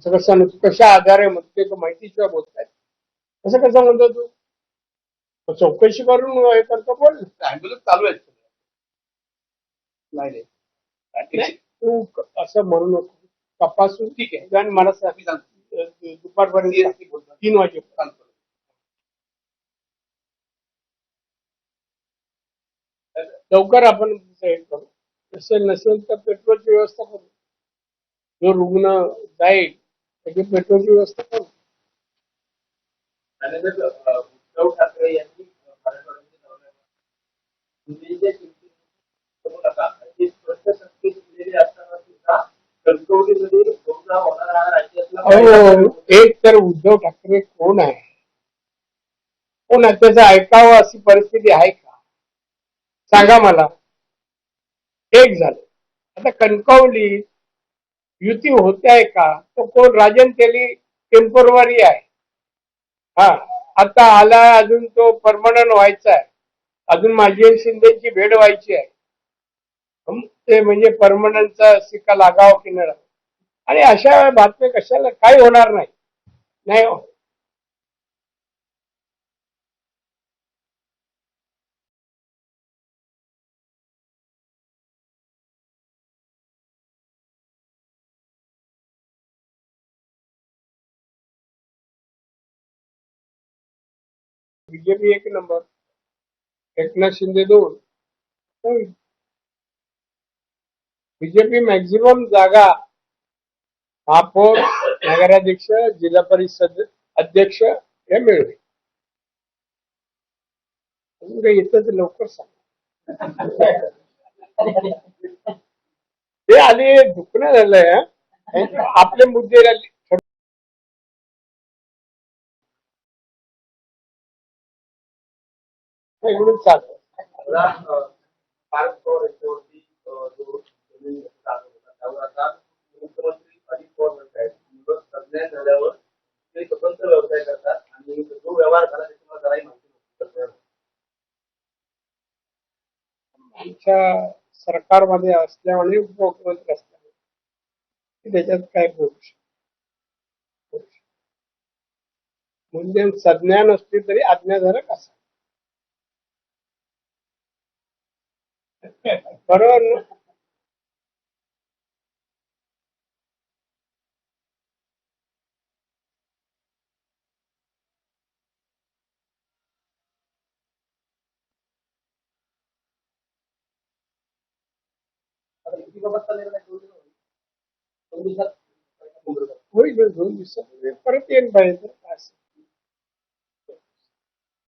असं कसं म्हणतो कशा आधारे म्हणते तो माहितीशिवाय बोलताय असं कसं म्हणतो तू? चौकशी करून हे करतो बोल अँब्युलन्स चालू आहेत. नाही नाही. तू क- असं म्हणू नको. तपासून ठीक आहे. आणि मला दुपारपर्यंत. तीन वाजेपर्यंत. लवकर आपण हे करू. नसेल नसेल तर पेट्रोलची व्यवस्था करू. जो रुग्ण जाईल त्याची पेट्रोलची व्यवस्था उद्धव ठाकरे यांनी हा अहो एक तर उद्धव ठाकरे कोण आहे? कोण आहे? त्याचं ऐकावं अशी परिस्थिती आहे का? सांगा मला. एक झालं. आता कणकवली युती होते आहे का? तो कोण? राजन तेली टेम्पोररी आहे. हा. आता आला अजून तो परमनंट व्हायचा आहे. अजून माझी शिंदेची भेट व्हायची आहे. ते म्हणजे परमनंटचा सिक्का लागावा की नाही? आणि अशा बातम्या कशाला? काही होणार नाही. नाही हो. बीजेपी एक नंबर। एकनाथ शिंदे दोन बीजेपी मॅक्झिमम जागा महापौर नगराध्यक्ष जिल्हा परिषद अध्यक्ष हे मिळवे अजून काही लवकर सांग. ते आले दुखणं झालंय आपले मुद्दे राहिले. मुख्यमंत्री अजित पवार म्हणतायत निवड तज्ञ झाल्यावर ते स्वतंत्र व्यवसाय करतात आणि जो व्यवहार झाला त्याच्यामुळे जराही माहिती नव्हती आमच्या सरकारमध्ये असल्यामुळे उपमुख्यमंत्री असल्यामुळे त्याच्यात काय बोलू शकतो. म्हणजे संज्ञा नसली तरी आज्ञाधारक असा बरोबर ना आता युतीबाबतचा निर्णय दोन दिवस